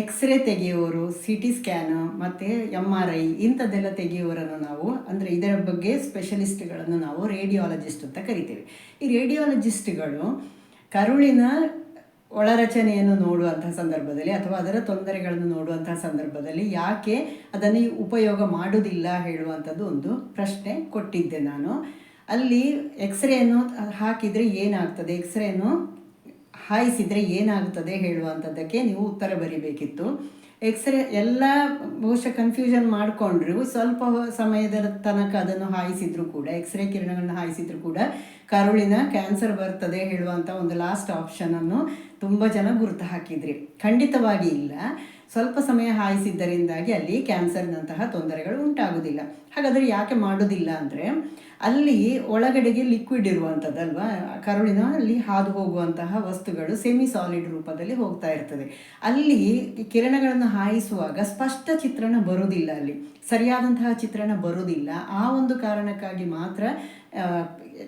X ray ತೆಗೆಯುವವರು C T scan ಮತ್ತು M R I ಇಂಥದ್ದೆಲ್ಲ ತೆಗೆಯುವವರನ್ನು ನಾವು, ಅಂದರೆ ಇದರ ಬಗ್ಗೆ ಸ್ಪೆಷಲಿಸ್ಟ್ಗಳನ್ನು ನಾವು ರೇಡಿಯಾಲಜಿಸ್ಟ್ ಅಂತ ಕರಿತೇವೆ. ಈ ರೇಡಿಯಾಲಜಿಸ್ಟ್ಗಳು ಕರುಳಿನ ಒಳರಚನೆಯನ್ನು ನೋಡುವಂತಹ ಸಂದರ್ಭದಲ್ಲಿ ಅಥವಾ ಅದರ ತೊಂದರೆಗಳನ್ನು ನೋಡುವಂತಹ ಸಂದರ್ಭದಲ್ಲಿ ಯಾಕೆ ಅದನ್ನು ಉಪಯೋಗ ಮಾಡುವುದಿಲ್ಲ ಹೇಳುವಂಥದ್ದು ಒಂದು ಪ್ರಶ್ನೆ ಕೊಟ್ಟಿದ್ದೆ ನಾನು. ಅಲ್ಲಿ ಎಕ್ಸ್ರೇಯನ್ನು ಹಾಕಿದರೆ ಏನಾಗ್ತದೆ? ಎಕ್ಸ್ರೇಯನ್ನು ಹಾಯಿಸಿದರೆ ಏನಾಗುತ್ತದೆ ಹೇಳುವಂಥದ್ದಕ್ಕೆ ನೀವು ಉತ್ತರ ಬರಿಬೇಕಿತ್ತು. ಎಕ್ಸ್ರೇ ಎಲ್ಲ ಬಹುಶಃ ಕನ್ಫ್ಯೂಷನ್ ಮಾಡಿಕೊಂಡ್ರು. ಸ್ವಲ್ಪ ಸಮಯದ ತನಕ ಅದನ್ನು ಹಾಯಿಸಿದ್ರು ಕೂಡ ಎಕ್ಸ್ರೇ ಕಿರಣಗಳನ್ನು ಹಾಯಿಸಿದ್ರು ಕೂಡ ಕರುಳಿನ ಕ್ಯಾನ್ಸರ್ ಬರ್ತದೆ ಹೇಳುವಂಥ ಒಂದು ಲಾಸ್ಟ್ ಆಪ್ಷನನ್ನು ತುಂಬ ಜನ ಗುರುತು ಹಾಕಿದ್ರಿ. ಖಂಡಿತವಾಗಿ ಇಲ್ಲ. ಸ್ವಲ್ಪ ಸಮಯ ಹಾಯಿಸಿದ್ದರಿಂದಾಗಿ ಅಲ್ಲಿ ಕ್ಯಾನ್ಸರ್ನಂತಹ ತೊಂದರೆಗಳು ಉಂಟಾಗುವುದಿಲ್ಲ ಹಾಗಾದರೆ ಯಾಕೆ ಮಾಡೋದಿಲ್ಲ ಅಂದರೆ, ಅಲ್ಲಿ ಒಳಗಡೆಗೆ ಲಿಕ್ವಿಡ್ ಇರುವಂಥದ್ದಲ್ವಾ ಕರುಳಿನ ಅಲ್ಲಿ ಹಾದು ಹೋಗುವಂತಹ ವಸ್ತುಗಳು ಸೆಮಿ ಸಾಲಿಡ್ ರೂಪದಲ್ಲಿ ಹೋಗ್ತಾ ಇರ್ತದೆ. ಅಲ್ಲಿ ಕಿರಣಗಳನ್ನು ಹಾಯಿಸುವಾಗ ಸ್ಪಷ್ಟ ಚಿತ್ರಣ ಬರುವುದಿಲ್ಲ ಅಲ್ಲಿ. ಸರಿಯಾದಂತಹ ಚಿತ್ರಣ ಬರುವುದಿಲ್ಲ. ಆ ಒಂದು ಕಾರಣಕ್ಕಾಗಿ ಮಾತ್ರ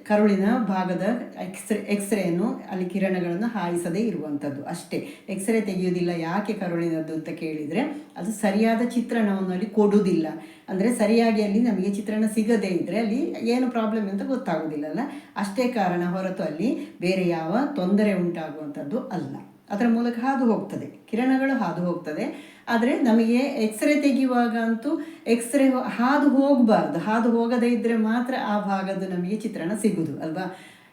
ಕರುಳಿನ ಭಾಗದ ಎಕ್ಸ್ರೇ ಎಕ್ಸ್ರೇಯನ್ನು ಅಲ್ಲಿ ಕಿರಣಗಳನ್ನು ಹಾಯಿಸದೇ ಇರುವಂಥದ್ದು ಅಷ್ಟೇ. ಎಕ್ಸ್ರೇ ತೆಗೆಯೋದಿಲ್ಲ ಯಾಕೆ ಕರುಳಿನದ್ದು ಅಂತ ಕೇಳಿದರೆ, ಅದು ಸರಿಯಾದ ಚಿತ್ರಣವನ್ನು ಅಲ್ಲಿ ಕೊಡುವುದಿಲ್ಲ. ಅಂದರೆ ಸರಿಯಾಗಿ ಅಲ್ಲಿ ನಮಗೆ ಚಿತ್ರಣ ಸಿಗದೇ ಇದ್ದರೆ ಅಲ್ಲಿ ಏನು ಪ್ರಾಬ್ಲಮ್ ಅಂತ ಗೊತ್ತಾಗೋದಿಲ್ಲಲ್ಲ ಅಷ್ಟೇ ಕಾರಣ ಹೊರತು ಅಲ್ಲಿ ಬೇರೆ ಯಾವ ತೊಂದರೆ ಉಂಟಾಗುವಂಥದ್ದು ಅಲ್ಲ. ಅದರ ಮೂಲಕ ಹಾದು ಹೋಗ್ತದೆ. ಕಿರಣಗಳು ಹಾದು ಹೋಗ್ತದೆ. ಆದರೆ ನಮಗೆ ಎಕ್ಸ್ರೇ ತೆಗೆಯುವಾಗ ಅಂತೂ ಎಕ್ಸ್ರೇ ಹಾದು ಹೋಗಬಾರ್ದು. ಹಾದು ಹೋಗದೇ ಇದ್ದರೆ ಮಾತ್ರ ಆ ಭಾಗದ್ದು ನಮಗೆ ಚಿತ್ರಣ ಸಿಗುವುದು ಅಲ್ವಾ?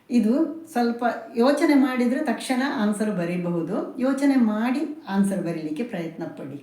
ಇದು ಸ್ವಲ್ಪ ಯೋಚನೆ ಮಾಡಿದರೆ ತಕ್ಷಣ ಆನ್ಸರ್ ಬರೀಬಹುದು. ಯೋಚನೆ ಮಾಡಿ ಆನ್ಸರ್ ಬರೀಲಿಕ್ಕೆ ಪ್ರಯತ್ನ ಪಡಿ.